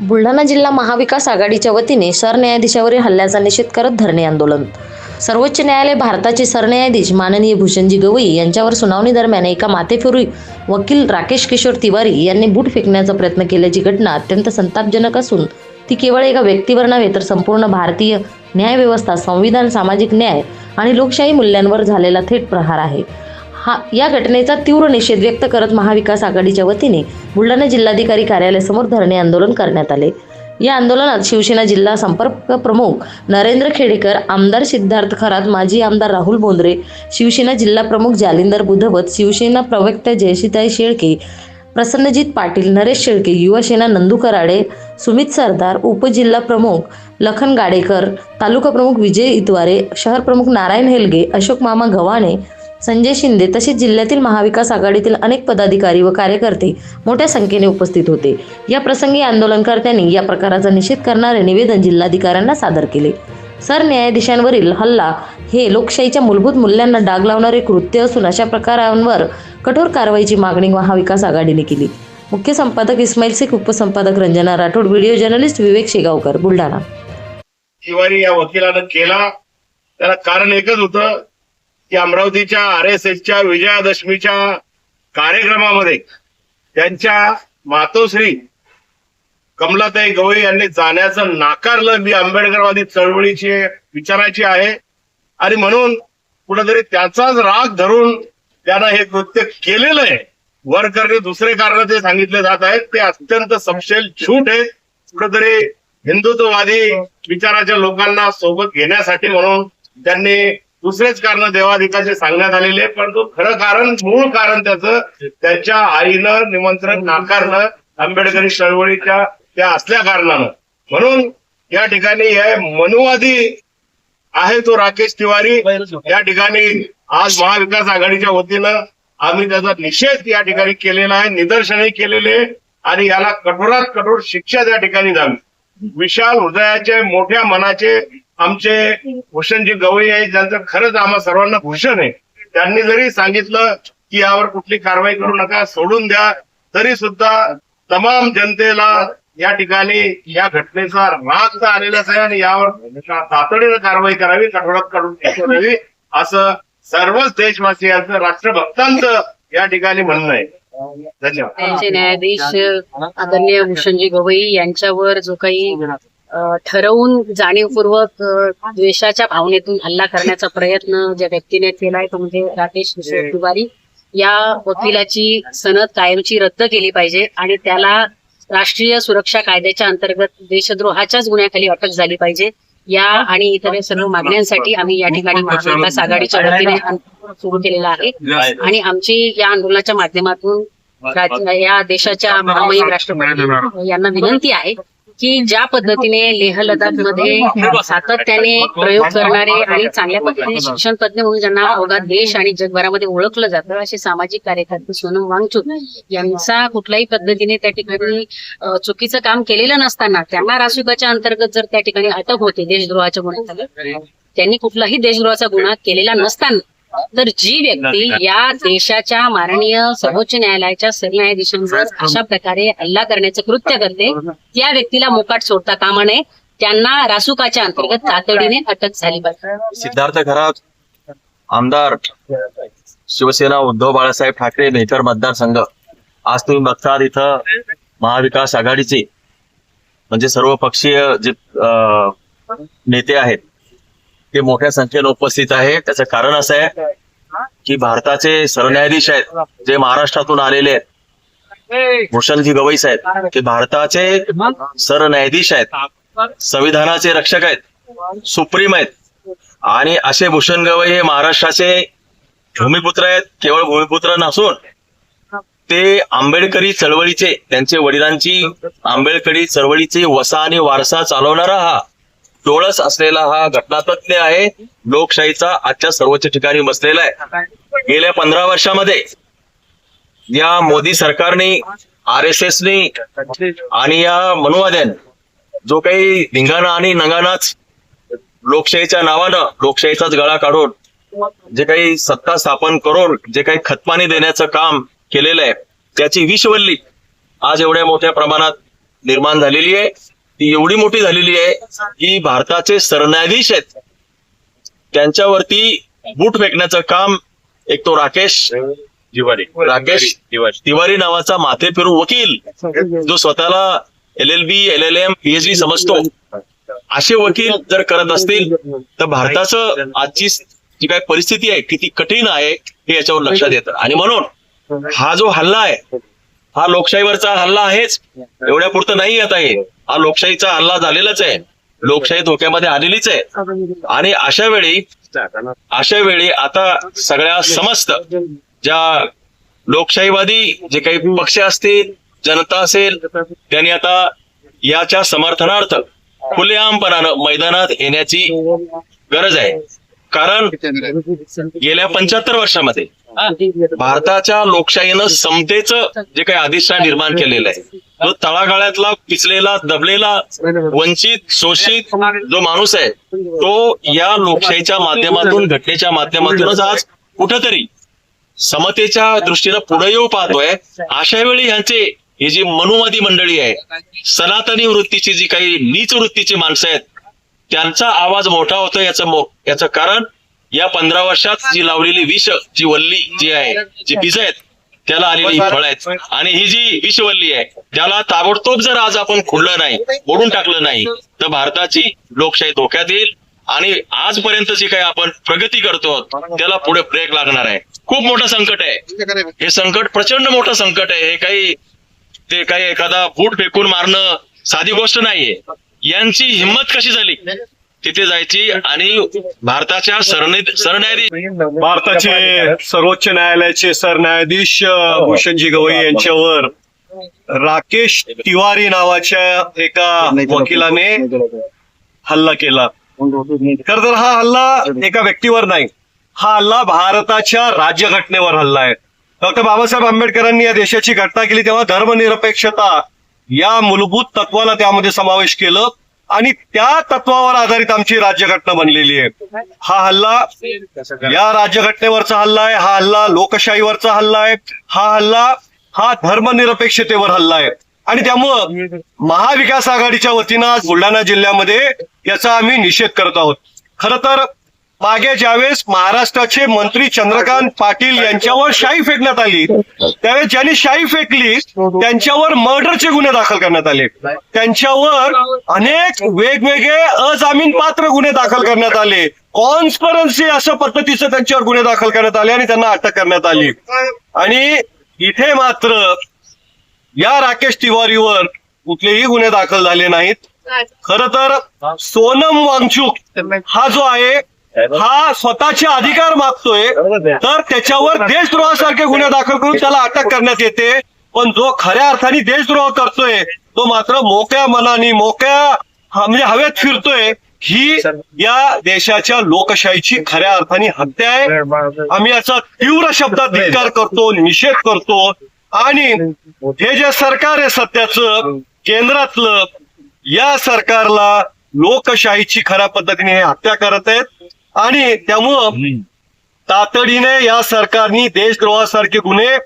बुलढाणा जिल्हा महाविकास आघाडीच्या वतीने सरन्यायाधीशावरील हल्ल्याचा निषेध करत धरणे आंदोलन. सर्वोच्च न्यायालय भारताचे सरन्यायाधीश माननीय भूषणजी गवई यांच्यावर सुनावणी दरम्यान एका माथेफिरू वकील राकेश किशोर तिवारी यांनी बूट फेकण्याचा प्रयत्न केल्याची घटना अत्यंत संतापजनक असून ती केवळ एका व्यक्तीवर नव्हे तर संपूर्ण भारतीय न्यायव्यवस्था संविधान सामाजिक न्याय आणि लोकशाही मूल्यांवर झालेला थेट प्रहार आहे. हा या घटनेचा तीव्र निषेध व्यक्त करत महाविकास आघाडीच्या वतीने बुलढाणा जिल्हाधिकारी कार्यालयासमोर धरणे आंदोलन करण्यात आले. या आंदोलनात शिवसेना जिल्हा संपर्क प्रमुख नरेंद्र खेडेकर आमदार सिद्धार्थ खरात माजी आमदार राहुल बोंद्रे शिवसेना जिल्हा प्रमुख जालिंदर बुधवत शिवसेना प्रवक्त्या जयशिताई शेळके प्रसन्नजित पाटील नरेश शेळके युवासेना नंदू कराडे सुमित सरदार उपजिल्हा प्रमुख लखन गाडेकर तालुका प्रमुख विजय इतवारे शहर प्रमुख नारायण हेलगे अशोक मामा गव्हाणे संजय शिंदे तसेच जिल्ह्यातील महाविकास आघाडीतील अनेक पदाधिकारी व कार्यकर्ते मोठ्या संख्येने उपस्थित होते. या प्रसंगी आंदोलनकर्त्यांनी या प्रकाराचा निषेध करणारे निवेदन जिल्हाधिकाऱ्यांना सादर केले. सरन्यायाधीशांवरील हल्ला हे लोकशाहीच्या मूलभूत मूल्यांना डाग लावणारे कृत्य असून अशा प्रकारांवर कठोर कारवाईची मागणी महाविकास आघाडीने केली. मुख्य संपादक इस्माईल शेख उपसंपादक रंजना राठोड व्हिडिओ जर्नलिस्ट विवेक शेगावकर बुलढाणा. तिवारी या वकिलानं केला. त्याला कारण एकच होतं की अमरावतीच्या आर एस एसच्या विजयादशमीच्या कार्यक्रमामध्ये त्यांच्या मातोश्री कमलाताई गवई यांनी जाण्याचं नाकारलं. मी आंबेडकरवादी चळवळीची विचाराची आहे. आणि म्हणून कुठेतरी त्याचाच राग धरून त्यानं हे कृत्य केलेलं आहे. वरकरणी दुसरे कारण ते सांगितले जात आहेत ते अत्यंत सपशेल झूट आहे कुठेतरी हिंदुत्ववादी विचाराच्या लोकांना सोबत घेण्यासाठी म्हणून त्यांनी दुसरेच कारण देवाधिकाचे सांगण्यात आलेले पण परंतु खरं कारण मूळ कारण त्याचं त्याच्या आईनं निमंत्रण नाकारलं आंबेडकरी चळवळीच्या त्या असल्या कारणानं. म्हणून या ठिकाणी हे मनुवादी आहे तो राकेश तिवारी. या ठिकाणी आज महाविकास आघाडीच्या वतीनं आम्ही त्याचा निषेध या ठिकाणी केलेला आहे निदर्शनही केलेले आणि याला कठोरात कठोर शिक्षा त्या ठिकाणी द्यावी. विशाल हृदयाचे मोठ्या मनाचे आमचे भूषणजी गवई आहे ज्यांचं खरंच आम्हा सर्वांना भूषण आहे. त्यांनी जरी सांगितलं की यावर कुठली कारवाई करू नका सोडून द्या तरी सुद्धा तमाम जनतेला या ठिकाणी या घटनेचा राग तर आलेलाच आहे आणि यावर तातडीनं कारवाई करावी कठोरात करून द्यावी असं सर्वच देशवासियांचं राष्ट्रभक्तांचं या ठिकाणी म्हणणं आहे. धन्यवाद. त्यांचे न्यायाधीश आदरणीय भूषणजी गवई यांच्यावर जो काही ठरवून जाणीवपूर्वक द्वेषाच्या भावनेतून हल्ला करण्याचा प्रयत्न ज्या व्यक्तीने केलाय तो म्हणजे राकेश तिवारी या वकिलाची सनद कायमची रद्द केली पाहिजे आणि त्याला राष्ट्रीय सुरक्षा कायद्याच्या अंतर्गत देशद्रोहाच्याच गुन्ह्याखाली अटक झाली पाहिजे. या आणि इतर सर्व मागण्यांसाठी आम्ही या ठिकाणी महाविकास आघाडीच्या वतीने सुरू केलेलं आहे. आणि आमची या आंदोलनाच्या माध्यमातून या देशाच्या महामहिम राष्ट्रपती यांना विनंती आहे की ज्या पद्धतीने लेह लडाखमध्ये सातत्याने प्रयोग करणारे आणि चांगल्या पद्धतीने शिक्षण तज्ञ म्हणून ज्यांना अवघा देश आणि जगभरामध्ये ओळखलं जातं असे सामाजिक कार्यकर्ते सोनम वांगचूक यांचा कुठल्याही पद्धतीने त्या ठिकाणी चुकीचं काम केलेलं नसताना त्यांना रासुकाच्या अंतर्गत जर त्या ठिकाणी अटक होते देशद्रोहाच्या गुन्ह्यात त्यांनी कुठलाही देशद्रोहाचा गुन्हा केलेला नसताना तर जी व्यक्ती या देशाच्या माननीय सर्वोच्च न्यायालयाच्या सरन्यायाधीशांवर अशा प्रकारे हल्ला करण्याचं कृत्य करते त्या व्यक्तीला मोकाट सोडता कामा नये. त्यांना रासुकाच्या अंतर्गत तातडीने अटक झाली पाहिजे. सिद्धार्थ खरात आमदार शिवसेना उद्धव बाळासाहेब ठाकरे मेहकर मतदारसंघ. आज तुम्ही बघतात इथं महाविकास आघाडीचे म्हणजे सर्व पक्षीय जे अं, नेते आहेत ते मोठ्या संख्येनं उपस्थित आहे. त्याचं कारण असं आहे की भारताचे सरन्यायाधीश आहेत जे महाराष्ट्रातून आलेले आहेत भूषणजी गवई साहेब ते भारताचे सरन्यायाधीश आहेत संविधानाचे रक्षक आहेत सुप्रीम आहेत. आणि असे भूषण गवई हे महाराष्ट्राचे भूमिपुत्र आहेत केवळ भूमिपुत्र नसून ते आंबेडकरी चळवळीचे त्यांचे वडिलांची आंबेडकरी चळवळीची वसा आणि वारसा चालवणारा हा डोळस असलेला हा घटनातज्ञ आहे. लोकशाहीचा आजच्या सर्वोच्च ठिकाणी बसलेला आहे. गेल्या पंधरा वर्षामध्ये या मोदी सरकारने आर एस एसने आणि या मनुवाद्याने जो काही धिंगाणा आणि नंगानाच लोकशाहीच्या नावानं लोकशाहीचाच गळा काढून जे काही सत्ता स्थापन करून जे काही खतपाणी देण्याचं काम केलेलं आहे त्याची विषवल्ली आज एवढ्या मोठ्या प्रमाणात निर्माण झालेली आहे. ती एवढी मोठी झालेली आहे की भारताचे सरन्यायाधीश आहेत. त्यांच्यावरती बूट फेकण्याचं काम एक तो राकेश जिवारी राकेश तिवारी. नावाचा माथेफिरू वकील जो स्वतःला L L B L L M PhD समजतो. असे वकील जर करत असतील तर भारताचं आजची जी काही परिस्थिती आहे किती कठीण आहे हे याच्यावर लक्षात येतं. आणि म्हणून हा जो हल्ला आहे हा लोकशाहीवरचा हल्ला आहेच. एवढ्या पुरतं नाही येत आहे हा लोकशाहीचा हल्ला झालेलाच आहे. लोकशाही धोक्यामध्ये आलेलीच आहे. आणि अशा वेळी अशा वेळी आता सगळ्या समस्त ज्या लोकशाहीवादी जे काही पक्ष असतील जनता असेल त्यांनी आता याच्या समर्थनार्थ खुलेआमपणानं मैदानात येण्याची गरज आहे. कारण गेल्या पंच्याहत्तर वर्षामध्ये भारताच्या लोकशाहीनं समतेचं जे काही अधिष्ठान निर्माण केलेलं आहे तो तळागाळ्यातला पिचलेला दबलेला वंचित शोषित जो माणूस आहे तो या लोकशाहीच्या माध्यमातून घटनेच्या माध्यमातूनच आज कुठंतरी समतेच्या दृष्टीनं पुढे येऊ पाहतोय. अशा वेळी ह्यांचे ही जी मनुवादी मंडळी आहे सनातनी वृत्तीची जी काही नीच वृत्तीची माणसं आहेत त्यांचा आवाज मोठा होतो याचं याचं कारण या पंधरा वर्षात जी लावलेली विष जी वल्ली जी आहे जी बीज आहेत त्याला आलेली फळ आहेत. आणि ही जी विषवल्ली आहे त्याला ताबडतोब जर आज आपण खुडलं नाही ओढून टाकलं नाही तर भारताची लोकशाही धोक्यात येईल. आणि आजपर्यंत जी काही आपण प्रगती करतो त्याला पुढे ब्रेक लागणार आहे. खूप मोठं संकट आहे. हे संकट प्रचंड मोठं संकट आहे. हे काही ते काही एखादा बूट फेकून मारणं साधी गोष्ट नाहीये. यांची हिंमत कशी झाली? तिथे जायची आणि भारताच्या सरन्या सरन्यायाधीश भारताचे सर्वोच्च न्यायालयाचे सरन्यायाधीश अ, भूषणजी गवई यांच्यावर राकेश तिवारी नावाच्या एका वकिलाने हल्ला केला. खर तर हा हल्ला एका व्यक्तीवर नाही. हा हल्ला भारताच्या राज्यघटनेवर हल्ला आहे. डॉक्टर बाबासाहेब आंबेडकरांनी या देशाची घटना केली तेव्हा धर्मनिरपेक्षता या मूलभूत तत्वाला त्यामध्ये समावेश केलं. आणि त्या तत्वावर आधारित आमची राज्यघटना बनलेली आहे. हा हल्ला या राज्यघटनेवरचा हल्ला आहे हा हल्ला लोकशाहीवरचा हल्ला आहे हा हल्ला हा धर्मनिरपेक्षतेवर हल्ला आहे. आणि त्यामुळं महाविकास आघाडीच्या वतीनं आज बुलढाणा जिल्ह्यामध्ये याचा आम्ही निषेध करत आहोत. खर तर मागे ज्यावेळेस महाराष्ट्राचे मंत्री चंद्रकांत पाटील यांच्यावर शाई फेकण्यात आली त्यावेळेस ज्यांनी शाई फेकली त्यांच्यावर मर्डरचे गुन्हे दाखल करण्यात आले. त्यांच्यावर अनेक वेगवेगळे अजामीन पात्र गुन्हे दाखल करण्यात आले. कॉन्स्परन्सी अशा पद्धतीचे त्यांच्यावर गुन्हे दाखल करण्यात आले आणि त्यांना अटक करण्यात आली. आणि इथे मात्र या राकेश तिवारीवर कुठलेही गुन्हे दाखल झाले नाहीत. खर तर सोनम वांगचूक हा जो आहे हा स्वतःचे अधिकार मागतोय तर त्याच्यावर देशद्रोहासारखे गुन्हे दाखल करून त्याला अटक करण्यात येते. पण जो खऱ्या अर्थाने देशद्रोह करतोय तो मात्र मोकळ्या मनाने मोकळ्या हा, म्हणजे हवेत फिरतोय ही या देशाच्या लोकशाहीची खऱ्या अर्थाने हत्या आहे. आम्ही याचा तीव्र शब्दात धिक्कार करतो निषेध करतो. आणि हे जे सरकार आहे सध्याचं केंद्रातलं या सरकारला लोकशाहीची खऱ्या पद्धतीने हे हत्या करत आहेत. आणि त्यामुळं तातडीने या सरकारने देशद्रोहासारखे गुन्हे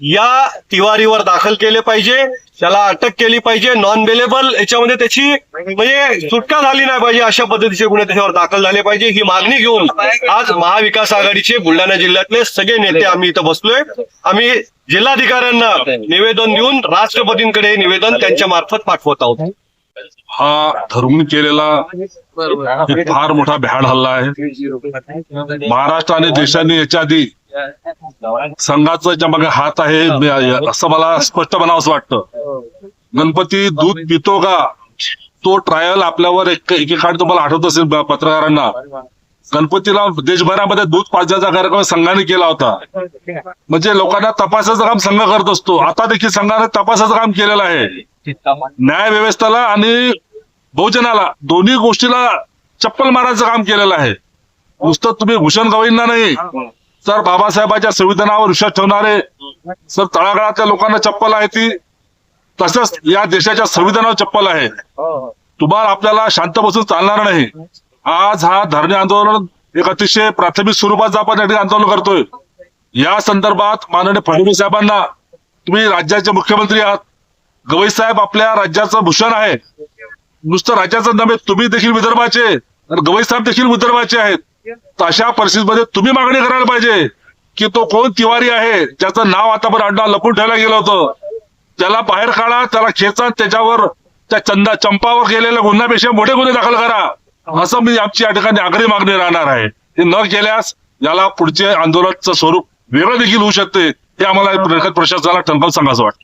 या तिवारीवर दाखल केले पाहिजे. त्याला अटक केली पाहिजे. नॉन बेलेबल याच्यामध्ये त्याची म्हणजे सुटका झाली नाही पाहिजे अशा पद्धतीचे गुन्हे त्याच्यावर दाखल झाले पाहिजे. ही मागणी घेऊन आज महाविकास आघाडीचे बुलढाणा जिल्ह्यातले सगळे नेते आम्ही इथं बसलोय. आम्ही जिल्हाधिकाऱ्यांना निवेदन देऊन राष्ट्रपतींकडे निवेदन त्यांच्या मार्फत पाठवत आहोत. हा ठरवून केलेला फार मोठा भ्याड हल्ला आहे. महाराष्ट्र आणि देशाने याच्या आधी संघाचा याच्या मागे हात आहे असं मला स्पष्ट म्हणावं वाटतं. गणपती दूध पितो का? तो ट्रायल आपल्यावर एक एकेकाळी तुम्हाला आठवत असेल पत्रकारांना. गणपतीला देशभरामध्ये दूध पाजण्याचा कार्यक्रम संघाने केला होता. म्हणजे लोकांना तपासाचं काम संघ करत असतो. आता देखील संघाने तपासाचं काम केलेलं आहे. न्याय व्यवस्थेला आणि बहुजनाला दोन्ही गोष्टीला चप्पल मारायचं काम केलेलं आहे. नुसतं तुम्ही भूषण गवईंना नाही तर बाबासाहेबांच्या संविधानावर विश्वास ठेवणारे सर तळागाळातल्या लोकांना चप्पल आहे ती तसंच या देशाच्या संविधानावर चप्पल आहे. तुम्हाला आपल्याला शांत बसून चालणार नाही. आज हा धरणे आंदोलन एक अतिशय प्राथमिक स्वरूपाचं आपण या ठिकाणी आंदोलन करतोय. या संदर्भात माननीय फडणवीस साहेबांना तुम्ही राज्याचे मुख्यमंत्री आहात गवई साहेब आपल्या राज्याचं भूषण आहे. नुसतं राज्याचं नव्हे तुम्ही देखील विदर्भाचे गवई साहेब देखील विदर्भाचे आहेत. तर अशा परिस्थितीमध्ये तुम्ही मागणी करायला पाहिजे की तो कोण तिवारी आहे ज्याचं नाव आतापर्यंत अड्डा लपून ठेवलं गेलं होतं. त्याला बाहेर काढा त्याला खेचा त्याच्यावर त्या चंदा चंपावर केलेल्या गुन्ह्यापेक्षा मोठे गुन्हे दाखल करा. असं मी आमची या ठिकाणी आग्रही मागणी राहणार आहे. हे न केल्यास याला पुढचे आंदोलनाचं स्वरूप वेगळं देखील होऊ शकते. हे आम्हाला प्रशासनाला ठणकावून सांगायचं वाटतं.